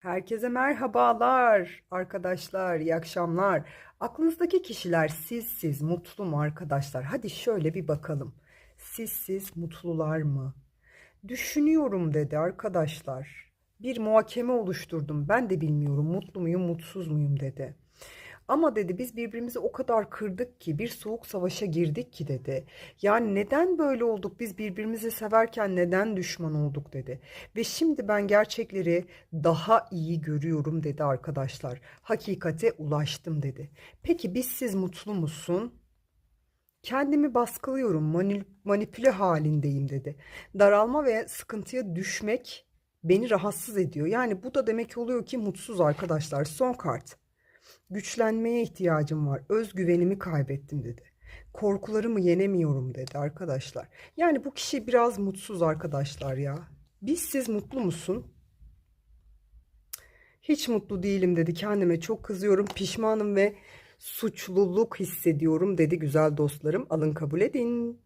Herkese merhabalar arkadaşlar, iyi akşamlar. Aklınızdaki kişiler sizsiz mutlu mu arkadaşlar? Hadi şöyle bir bakalım. Sizsiz mutlular mı? Düşünüyorum dedi arkadaşlar. Bir muhakeme oluşturdum. Ben de bilmiyorum mutlu muyum, mutsuz muyum dedi. Ama dedi biz birbirimizi o kadar kırdık ki bir soğuk savaşa girdik ki dedi. Yani neden böyle olduk? Biz birbirimizi severken neden düşman olduk dedi. Ve şimdi ben gerçekleri daha iyi görüyorum dedi arkadaşlar. Hakikate ulaştım dedi. Peki biz siz mutlu musun? Kendimi baskılıyorum, mani- manipüle halindeyim dedi. Daralma ve sıkıntıya düşmek beni rahatsız ediyor. Yani bu da demek oluyor ki mutsuz arkadaşlar. Son kart. Güçlenmeye ihtiyacım var. Özgüvenimi kaybettim dedi. Korkularımı yenemiyorum dedi arkadaşlar. Yani bu kişi biraz mutsuz arkadaşlar ya. Biz siz mutlu musun? Hiç mutlu değilim dedi. Kendime çok kızıyorum, pişmanım ve suçluluk hissediyorum dedi güzel dostlarım. Alın kabul edin.